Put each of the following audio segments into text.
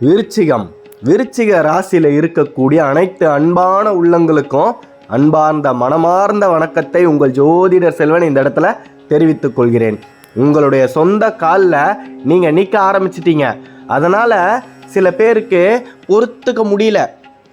விருச்சிகம். விருச்சிக ராசியில் இருக்கக்கூடிய அனைத்து அன்பான உள்ளங்களுக்கும் அன்பார்ந்த மனமார்ந்த வணக்கத்தை உங்கள் ஜோதிடர் செல்வன் இந்த இடத்துல தெரிவித்துக் கொள்கிறேன். உங்களுடைய சொந்த காலில் நீங்கள் நிற்க ஆரம்பிச்சிட்டீங்க. அதனால் சில பேருக்கு பொறுத்துக்க முடியல.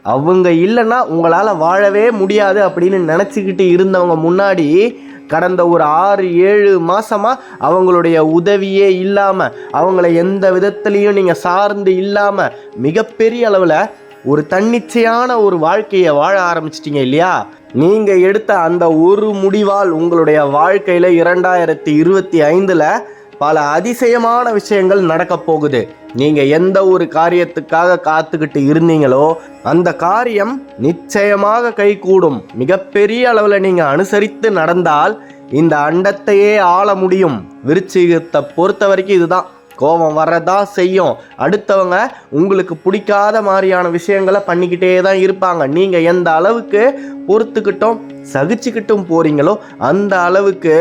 அவங்க இல்லைன்னா உங்களால் வாழவே முடியாது அப்படின்னு நினச்சிக்கிட்டு இருந்தவங்க முன்னாடி கடந்த ஒரு ஆறு ஏழு மாதமாக அவங்களுடைய உதவியே இல்லாமல் அவங்கள எந்த விதத்துலேயும் நீங்கள் சார்ந்து இல்லாமல் மிகப்பெரிய அளவில் ஒரு தன்னிச்சையான ஒரு வாழ்க்கையை வாழ ஆரம்பிச்சிட்டிங்க இல்லையா? நீங்கள் எடுத்த அந்த ஒரு முடிவால் உங்களுடைய வாழ்க்கையில் இரண்டாயிரத்தி இருபத்தி ஐந்தில் பல அதிசயமான விஷயங்கள் நடக்கப் போகுது. நீங்கள் எந்த ஒரு காரியத்துக்காக காத்துக்கிட்டு இருந்தீங்களோ அந்த காரியம் நிச்சயமாக கைகூடும். மிகப்பெரிய அளவில் நீங்கள் அனுசரித்து நடந்தால் இந்த அண்டத்தையே ஆள முடியும். விருச்சிகத்தை பொறுத்த வரைக்கும் இதுதான். கோபம் வரதா செய்யும். அடுத்தவங்க உங்களுக்கு பிடிக்காத மாதிரியான விஷயங்களை பண்ணிக்கிட்டே தான் இருப்பாங்க. நீங்கள் எந்த அளவுக்கு பொறுத்துக்கிட்டும் சகிச்சுக்கிட்டும் போகிறீங்களோ அந்த அளவுக்கு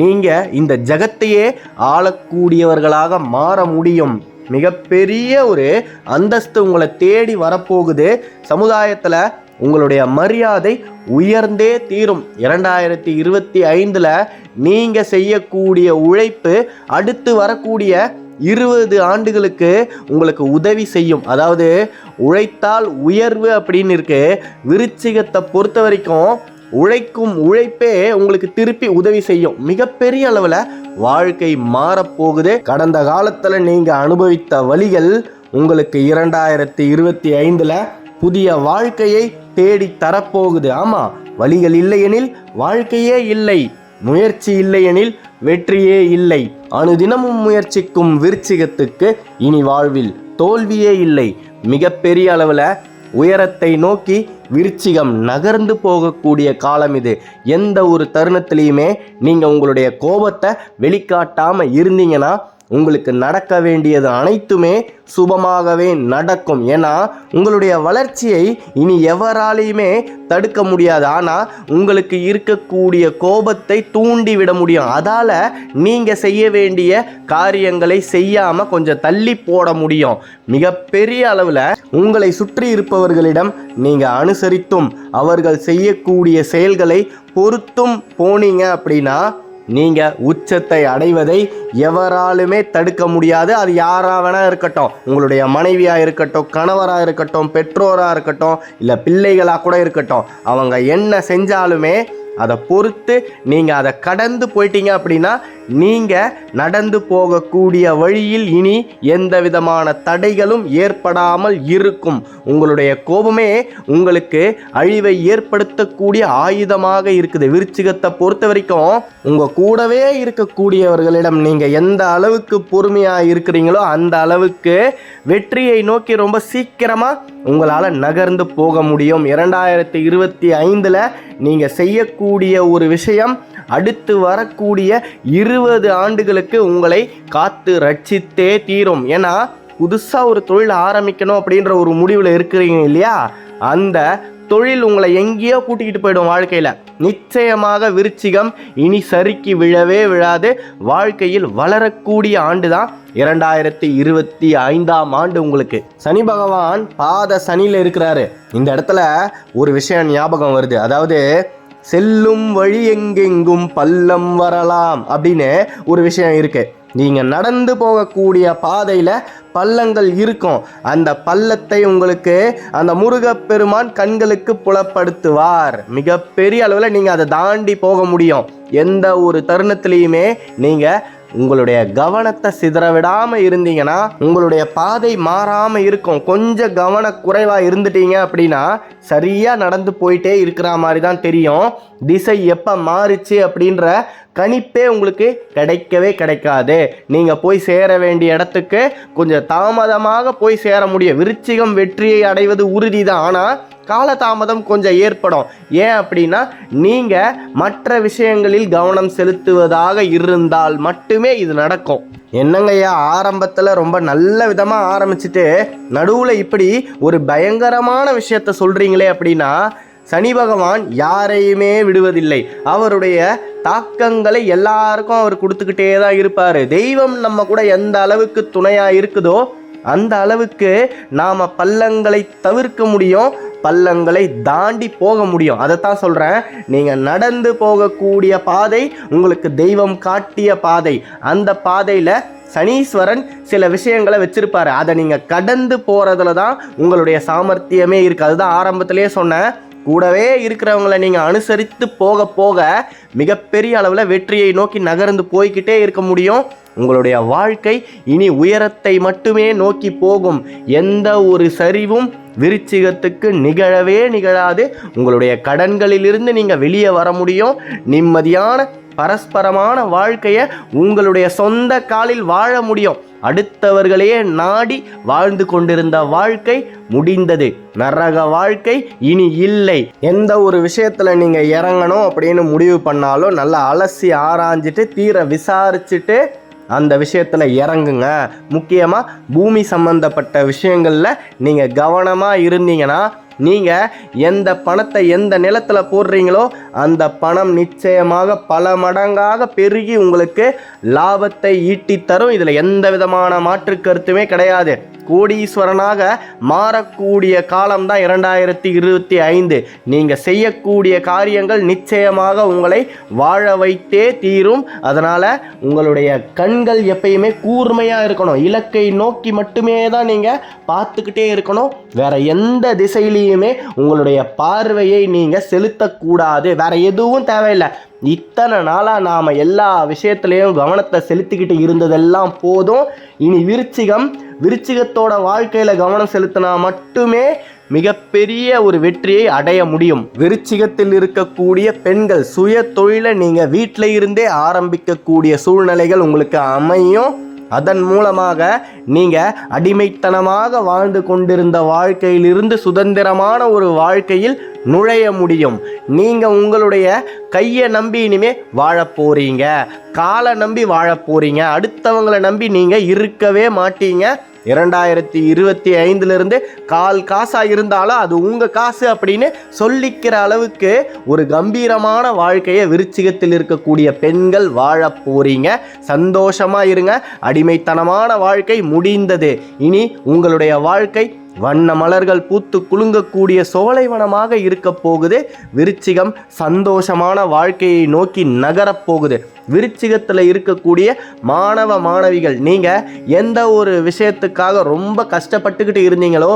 நீங்கள் இந்த ஜகத்தையே ஆளக்கூடியவர்களாக மாற முடியும். மிகப்பெரிய ஒரு அந்தஸ்து உங்களை தேடி வரப்போகுது. சமுதாயத்தில் உங்களுடைய மரியாதை உயர்ந்தே தீரும். இரண்டாயிரத்தி இருபத்தி ஐந்தில் நீங்கள் செய்யக்கூடிய உழைப்பு அடுத்து வரக்கூடிய இருபது ஆண்டுகளுக்கு உங்களுக்கு உதவி செய்யும். அதாவது உழைத்தால் உயர்வு அப்படின்னு இருக்கு. விருச்சிகத்தை பொறுத்த வரைக்கும் உழைக்கும் உழைப்பே உங்களுக்கு திருப்பி உதவி செய்யும். மிகப்பெரிய அளவில் வாழ்க்கை மாறப்போகுது கடந்த காலத்தில் நீங்கள் அனுபவித்த வழிகள் உங்களுக்கு இரண்டாயிரத்தி இருபத்தி ஐந்தில் புதிய வாழ்க்கையை தேடி தரப்போகுது. ஆமாம் வழிகள் இல்லையெனில் வாழ்க்கையே இல்லை. முயற்சி இல்லையெனில் வெற்றியே இல்லை. அனுதினமும் முயற்சிக்கும் விருச்சிகத்துக்கு இனி வாழ்வில் தோல்வியே இல்லை. மிகப்பெரிய அளவில் உயரத்தை நோக்கி விருச்சிகம் நகர்ந்து போகக்கூடிய காலம் இது. எந்த ஒரு தருணத்திலையுமே நீங்கள் உங்களுடைய கோபத்தை வெளிக்காட்டாமல் இருந்தீங்கன்னா உங்களுக்கு நடக்க வேண்டியது அனைத்துமே சுபமாகவே நடக்கும். ஏன்னா உங்களுடைய வளர்ச்சியை இனி எவராலையுமே தடுக்க முடியாது. ஆனால் உங்களுக்கு இருக்கக்கூடிய கோபத்தை தூண்டி விட முடியும். அதால் நீங்கள் செய்ய வேண்டிய காரியங்களை செய்யாமல் கொஞ்சம் தள்ளி போட முடியும். மிகப்பெரிய அளவில் உங்களை சுற்றி இருப்பவர்களிடம் நீங்கள் அனுசரித்தும் அவர்கள் செய்யக்கூடிய செயல்களை பொறுத்தும் போனீங்க அப்படின்னா நீங்கள் உச்சத்தை அடைவதை எவராலுமே தடுக்க முடியாது. அது யாராக வேணா இருக்கட்டும். உங்களுடைய மனைவியாக இருக்கட்டும் கணவராக இருக்கட்டும் பெற்றோராக இருக்கட்டும் இல்லை பிள்ளைகளாக கூட இருக்கட்டும். அவங்க என்ன செஞ்சாலுமே அதை பொறுத்து நீங்கள் அதை கடந்து போயிட்டீங்க அப்படின்னா நீங்கள் நடந்து போகக்கூடிய வழியில் இனி எந்த விதமான தடைகளும் ஏற்படாமல் இருக்கும். உங்களுடைய கோபமே உங்களுக்கு அழிவை ஏற்படுத்தக்கூடிய ஆயுதமாக இருக்குது. விருச்சிகத்தை பொறுத்த வரைக்கும் உங்கள் கூடவே இருக்கக்கூடியவர்களிடம் நீங்கள் எந்த அளவுக்கு பொறுமையாக இருக்கிறீங்களோ அந்த அளவுக்கு வெற்றியை நோக்கி ரொம்ப சீக்கிரமாக உங்களால் நகர்ந்து போக முடியும். இரண்டாயிரத்தி இருபத்தி ஐந்தில் நீங்கள் செய்யக்கூடிய ஒரு விஷயம் அடுத்து வரக்கூடிய இரு இருபது ஆண்டுகளுக்கு உங்களை காத்து ரட்சித்தே தீரும். ஏன்னா புதுசாக ஒரு தொழில் ஆரம்பிக்கணும் அப்படின்ற ஒரு முடிவில் இருக்கிறீங்க இல்லையா? அந்த தொழில் உங்களை எங்கேயோ கூட்டிக்கிட்டு போயிடும் வாழ்க்கையில். நிச்சயமாக விருச்சிகம் இனி சறுக்கி விழவே விழாது. வாழ்க்கையில் வளரக்கூடிய ஆண்டு தான் இரண்டாயிரத்தி இருபத்தி ஐந்தாம் ஆண்டு உங்களுக்கு. சனி பகவான் பாத சனியில் இருக்கிறாரு. இந்த இடத்துல ஒரு விஷயம் ஞாபகம் வருது. அதாவது செல்லும் வழி எங்கெங்கும் பள்ளம் வரலாம் அப்படின்னு ஒரு விஷயம் இருக்கு. நீங்க நடந்து போகக்கூடிய பாதையில பள்ளங்கள் இருக்கும். அந்த பள்ளத்தை உங்களுக்கு அந்த முருகப்பெருமான் கண்களுக்கு புலப்படுத்துவார். மிகப்பெரிய அளவில் நீங்கள் அதை தாண்டி போக முடியும். எந்த ஒரு தருணத்திலையுமே நீங்கள் உங்களுடைய கவனத்தை சிதற விடாமல் இருந்தீங்கன்னா உங்களுடைய பாதை மாறாமல் இருக்கும். கொஞ்சம் கவன இருந்துட்டீங்க அப்படின்னா சரியாக நடந்து போயிட்டே இருக்கிற மாதிரி தான் தெரியும். திசை எப்போ மாறுச்சு அப்படின்ற கணிப்பே உங்களுக்கு கிடைக்கவே கிடைக்காது. நீங்கள் போய் சேர வேண்டிய இடத்துக்கு கொஞ்சம் தாமதமாக போய் சேர முடியும். விருச்சிகம் வெற்றியை அடைவது உறுதி தான் ஆனால் காலதாமதம் கொஞ்சம் ஏற்படும். ஏன் அப்படின்னா நீங்கள் மற்ற விஷயங்களில் கவனம் செலுத்துவதாக இருந்தால் மட்டுமே இது நடக்கும். என்னங்கய்யா ஆரம்பத்தில் ரொம்ப நல்ல விதமாக ஆரம்பிச்சுட்டு நடுவில் இப்படி ஒரு பயங்கரமான விஷயத்த சொல்கிறீங்களே அப்படின்னா சனி பகவான் யாரையுமே விடுவதில்லை. அவருடைய தாக்கங்களை எல்லாருக்கும் அவர் கொடுத்துக்கிட்டே தான் இருப்பார். தெய்வம் நம்ம கூட எந்த அளவுக்கு துணையாக இருக்குதோ அந்த அளவுக்கு நாம் பள்ளங்களை தவிர்க்க முடியும் பள்ளங்களை தாண்டி போக முடியும். அதைத்தான் சொல்கிறேன் நீங்கள் நடந்து போகக்கூடிய பாதை உங்களுக்கு தெய்வம் காட்டிய பாதை. அந்த பாதையில் சனீஸ்வரன் சில விஷயங்களை வச்சுருப்பார். அதை நீங்கள் கடந்து போகிறதுல தான் உங்களுடைய சாமர்த்தியமே இருக்குது அதுதான் ஆரம்பத்திலேயே சொன்னேன். கூடவே இருக்கிறவங்களை நீங்கள் அனுசரித்து போக போக மிகப்பெரிய அளவில் வெற்றியை நோக்கி நகர்ந்து போய்க்கிட்டே இருக்க முடியும். உங்களுடைய வாழ்க்கை இனி உயரத்தை மட்டுமே நோக்கி போகும். எந்த ஒரு சரிவும் விருச்சிகத்துக்கு நிகழவே நிகழாது. உங்களுடைய கடன்களிலிருந்து நீங்கள் வெளியே வர முடியும். நிம்மதியான பரஸ்பரமான வாழ்க்கையை உங்களுடைய சொந்த காலில் வாழ முடியும். அடுத்தவர்களையே நாடி வாழ்ந்து கொண்டிருந்த வாழ்க்கை முடிந்தது. நரக வாழ்க்கை இனி இல்லை. எந்த ஒரு விஷயத்தில் நீங்கள் இறங்கணும் அப்படின்னு முடிவு பண்ணாலும் நல்லா அலசி ஆராய்ஞ்சிட்டு தீர விசாரிச்சுட்டு அந்த விஷயத்தில் இறங்குங்க. முக்கியமாக பூமி சம்மந்தப்பட்ட விஷயங்களில் நீங்கள் கவனமாக இருந்தீங்கன்னா நீங்கள் எந்த பணத்தை எந்த நிலத்தில் போடுறீங்களோ அந்த பணம் நிச்சயமாக பல மடங்காக பெருகி உங்களுக்கு லாபத்தை ஈட்டி தரும் இதில் எந்த விதமான மாற்று கருத்துமே கிடையாது. கோடீஸ்வரனாக மாறக்கூடிய காலம்தான் இரண்டாயிரத்தி இருபத்தி ஐந்து. நீங்கள் செய்யக்கூடிய காரியங்கள் நிச்சயமாக உங்களை வாழ வைத்தே தீரும். அதனால் உங்களுடைய கண்கள் எப்பயுமே கூர்மையாக இருக்கணும். இலக்கை நோக்கி மட்டுமே தான் நீங்கள் பார்த்துக்கிட்டே இருக்கணும். வேற எந்த திசையிலையுமே உங்களுடைய பார்வையை நீங்கள் செலுத்தக்கூடாது. வேறு எதுவும் தேவையில்லை. இத்தனை நாளாக நாம் எல்லா விஷயத்துலேயும் கவனத்தை செலுத்திக்கிட்டு இருந்ததெல்லாம் போதும். இனி விருச்சிகம் விருச்சிகத்தோட வாழ்க்கையில் கவனம் செலுத்தினா மட்டுமே மிகப்பெரிய ஒரு வெற்றியை அடைய முடியும். விருச்சிகத்தில் இருக்கக்கூடிய பெண்கள் சுய தொழிலை நீங்கள் வீட்டில் இருந்தே ஆரம்பிக்கக்கூடிய சூழ்நிலைகள் உங்களுக்கு அமையும். அதன் மூலமாக நீங்கள் அடிமைத்தனமாக வாழ்ந்து கொண்டிருந்த வாழ்க்கையிலிருந்து சுதந்திரமான ஒரு வாழ்க்கையில் நுழைய முடியும். நீங்கள் உங்களுடைய கையை நம்பி இனிமே வாழ போகிறீங்க காலை நம்பி வாழ போகிறீங்க அடுத்தவங்களை நம்பி நீங்கள் இருக்கவே மாட்டீங்க. இரண்டாயிரத்தி இருபத்தி ஐந்துலேருந்து கால் காசாக இருந்தாலும் அது உங்கள் காசு அப்படின்னு சொல்லிக்கிற அளவுக்கு ஒரு கம்பீரமான வாழ்க்கையை விருச்சிகத்தில் இருக்கக்கூடிய பெண்கள் வாழ போகிறீங்க சந்தோஷமாக இருங்க. அடிமைத்தனமான வாழ்க்கை முடிந்தது. இனி உங்களுடைய வாழ்க்கை வண்ண மலர்கள் பூத்து குலுங்கக்கூடிய சோலைவனமாக இருக்க போகுது. விருச்சிகம் சந்தோஷமான வாழ்க்கையை நோக்கி நகரப் போகுது. விருச்சிகத்தில் இருக்கக்கூடிய மாணவ மாணவிகள் நீங்கள் எந்த ஒரு விஷயத்துக்காக ரொம்ப கஷ்டப்பட்டுக்கிட்டு இருந்தீங்களோ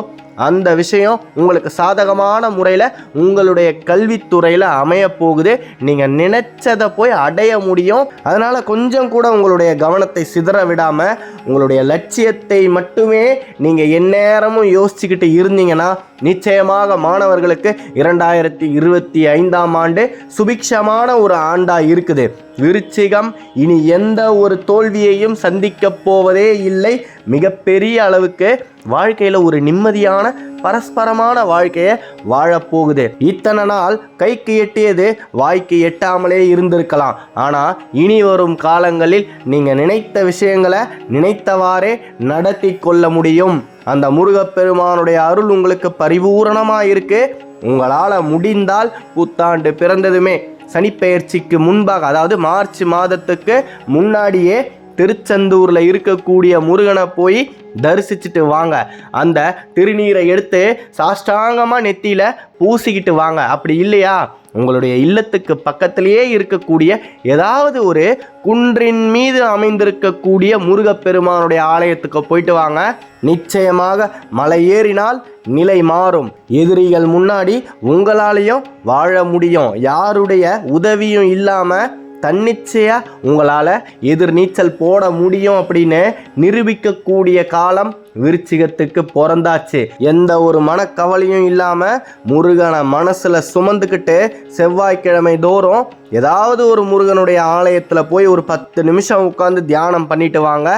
அந்த விஷயம் உங்களுக்கு சாதகமான முறையில் உங்களுடைய கல்வித்துறையில் அமைய போகுது நீங்கள் நினைச்சதை போய் அடைய முடியும். அதனால் கொஞ்சம் கூட உங்களுடைய கவனத்தை சிதற விடாமல் உங்களுடைய லட்சியத்தை மட்டுமே நீங்கள் எந்நேரமும் யோசிச்சுக்கிட்டு இருந்தீங்கன்னா நிச்சயமாக மாணவர்களுக்கு இரண்டாயிரத்தி இருபத்தி ஐந்தாம் ஆண்டு சுபிக்ஷமான ஒரு ஆண்டாக இருக்குது. விருச்சிகம் இனி எந்த ஒரு தோல்வியையும் சந்திக்க போவதே இல்லை. மிகப்பெரிய அளவுக்கு வாழ்க்கையில் ஒரு நிம்மதியான பரஸ்பரமான வாழ்க்கையை வாழப்போகுது இத்தனை நாள் கைக்கு எட்டியது வாய்க்கு எட்டாமலே இருந்திருக்கலாம். ஆனால் இனி வரும் காலங்களில் நீங்கள் நினைத்த விஷயங்களை நினைத்தவாறே நடத்தி கொள்ள முடியும். அந்த முருகப்பெருமானுடைய அருள் உங்களுக்கு பரிபூரணமாக இருக்குது உங்களால் முடிந்தால் புத்தாண்டு பிறந்ததுமே. சனிப்பெயர்ச்சிக்கு முன்பாக அதாவது மார்ச் மாதத்துக்கு முன்னாடியே திருச்செந்தூரில் இருக்கக்கூடிய முருகனை போய் தரிசிச்சுட்டு வாங்க. அந்த திருநீரை எடுத்து சாஷ்டாங்கமாக நெத்தியில் பூசிக்கிட்டு வாங்க. அப்படி இல்லையா? உங்களுடைய இல்லத்துக்கு பக்கத்திலேயே இருக்கக்கூடிய ஏதாவது ஒரு குன்றின் மீது அமைந்திருக்கக்கூடிய முருகப்பெருமானுடைய ஆலயத்துக்கு போயிட்டு வாங்க. நிச்சயமாக மலை ஏறினால் நிலை மாறும். எதிரிகள் முன்னாடி உங்களாலையும் வாழ முடியும். யாருடைய உதவியும் இல்லாமல் தன்னிச்சையாக உங்களால் எதிர் நீச்சல் போட முடியும் அப்படின்னு நிரூபிக்கக்கூடிய காலம் விருச்சிகத்துக்கு பிறந்தாச்சு. எந்த ஒரு மனக்கவலையும் இல்லாமல் முருகனை மனசில் சுமந்துக்கிட்டு செவ்வாய்க்கிழமை தோறும் ஏதாவது ஒரு முருகனுடைய ஆலயத்தில் போய் ஒரு பத்து நிமிஷம் உட்காந்து தியானம் பண்ணிட்டு வாங்க.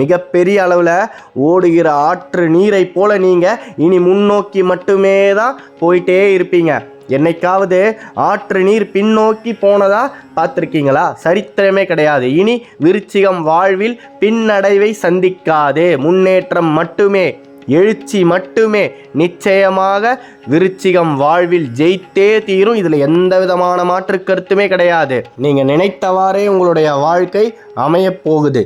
மிகப்பெரிய அளவில் ஓடுகிற ஆற்று நீரை போல நீங்கள் இனி முன்னோக்கி மட்டுமே தான் போயிட்டே இருப்பீங்க. என்னைக்காவது ஆற்று நீர் பின்னோக்கி போனதா பார்த்துருக்கீங்களா? சரித்திரமே கிடையாது. இனி விருச்சிகம் வாழ்வில் பின்னடைவை சந்திக்காது. முன்னேற்றம் மட்டுமே எழுச்சி மட்டுமே. நிச்சயமாக விருச்சிகம் வாழ்வில் ஜெயித்தே தீரும். இதில் எந்த விதமான மாற்று கருத்துமே கிடையாது. நீங்கள் நினைத்தவாறே உங்களுடைய வாழ்க்கை அமையப் போகுது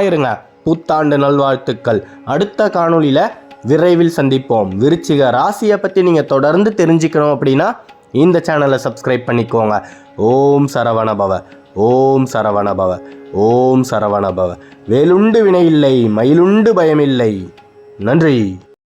இருங்க புத்தாண்டு நல்வாழ்த்துக்கள். அடுத்த காணொளியில் விரைவில் சந்திப்போம். விருச்சிக ராசியை பற்றி நீங்கள் தொடர்ந்து தெரிஞ்சுக்கணும் அப்படின்னா இந்த சேனலை சப்ஸ்கிரைப் பண்ணிக்கோங்க. ஓம் சரவணபவ. ஓம் சரவணபவ. ஓம் சரவணபவ. வேலுண்டு வினையில்லை மயிலுண்டு பயமில்லை. நன்றி.